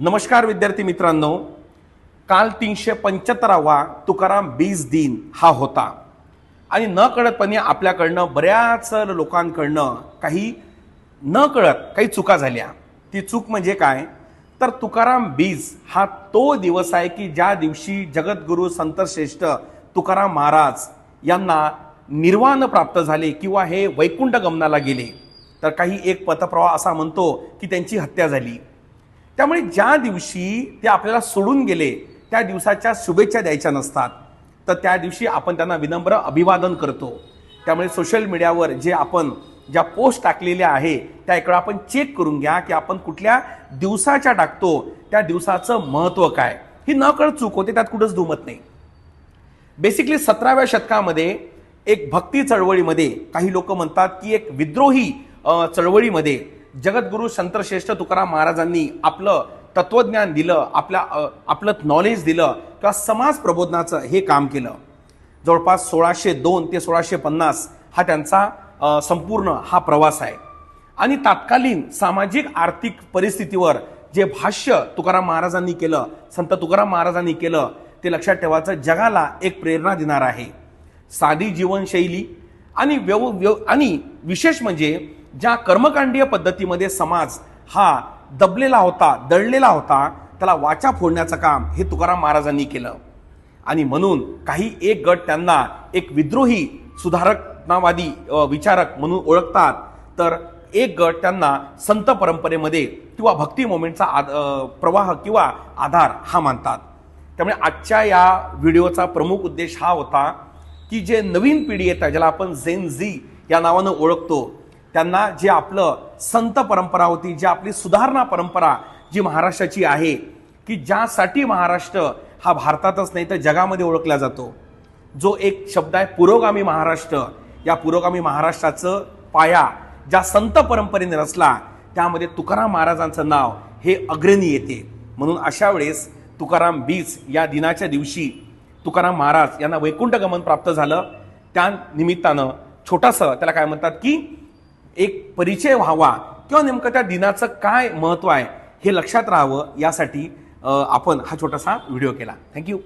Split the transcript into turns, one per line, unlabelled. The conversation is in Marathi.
नमस्कार विद्यार्थी मित्रांनो. काल तीनशे पंच्याहत्तरावा तुकाराम बीज दिन हा होता. आणि न कळतपणे आपल्याकडनं बऱ्याच लोकांकडनं काही न कळत काही चुका झाल्या. ती चूक म्हणजे काय? तर तुकाराम बीज हा तो दिवस आहे की ज्या दिवशी जगद्गुरू संतश्रेष्ठ तुकाराम महाराज यांना निर्वाण प्राप्त झाले किंवा हे वैकुंठ गमनाला गेले. तर काही एक पथप्रवाह असा म्हणतो की त्यांची हत्या झाली. त्यामुळे ज्या दिवशी ते आपल्याला सोडून गेले त्या दिवसाच्या शुभेच्छा द्यायच्या नसतात. तर त्या दिवशी आपण त्यांना विनम्र अभिवादन करतो. त्यामुळे सोशल मीडियावर जे आपण ज्या पोस्ट टाकलेल्या आहे त्या इकडं आपण चेक करून घ्या की आपण कुठल्या दिवसाच्या टाकतो त्या दिवसाचं महत्त्व काय? ही न चूक होते त्यात कुठंच दुमत नाही. बेसिकली सतराव्या शतकामध्ये एक भक्ती चळवळीमध्ये काही लोक म्हणतात की एक विद्रोही चळवळीमध्ये जगद्गुरू संतश्रेष्ठ तुकाराम महाराजांनी आपलं तत्वज्ञान दिलं आपल्या आपलं नॉलेज दिलं किंवा समाज प्रबोधनाचं हे काम केलं. जवळपास सोळाशे दोन ते सोळाशे पन्नास हा त्यांचा संपूर्ण हा प्रवास आहे. आणि तात्कालीन सामाजिक आर्थिक परिस्थितीवर जे भाष्य तुकाराम महाराजांनी केलं संत तुकाराम महाराजांनी केलं ते लक्षात ठेवायचं जगाला एक प्रेरणा देणार आहे. साधी जीवनशैली आणि व्यव व्यव आणि विशेष म्हणजे ज्या कर्मकांडीय पद्धतीमध्ये समाज हा दबलेला होता दळलेला होता त्याला वाचा फोडण्याचं काम हे तुकाराम महाराजांनी केलं. आणि म्हणून काही एक गट त्यांना एक विद्रोही सुधारकनावादी विचारक म्हणून ओळखतात. तर एक गट त्यांना संत परंपरेमध्ये किंवा भक्ती मोमेंटचा आद- प्रवाह किंवा आधार हा मानतात. त्यामुळे आजच्या या व्हिडिओचा प्रमुख उद्देश हा होता की जे नवीन पिढी येतात ज्याला आपण झेन झी या नावानं ओळखतो त्यांना जे आपलं संत परंपरा होती जी आपली सुधारणा परंपरा जी महाराष्ट्राची आहे की ज्यासाठी महाराष्ट्र हा भारतातच नाही तर जगामध्ये ओळखला जातो. जो एक शब्द आहे पुरोगामी महाराष्ट्र. या पुरोगामी महाराष्ट्राचं पाया ज्या संत परंपरेने रचला त्यामध्ये तुकाराम महाराजांचं नाव हे अग्रणी येते. म्हणून अशा वेळेस तुकाराम बीज या दिनाच्या दिवशी तुकाराम महाराज यांना वैकुंठ गमन प्राप्त झालं. त्या निमित्तानं त्याला काय म्हणतात की एक परिचय व्हावा किंवा नेमकं त्या दिनाचं काय महत्त्व आहे हे लक्षात राहावं यासाठी आपण हा छोटासा व्हिडिओ केला. थँक्यू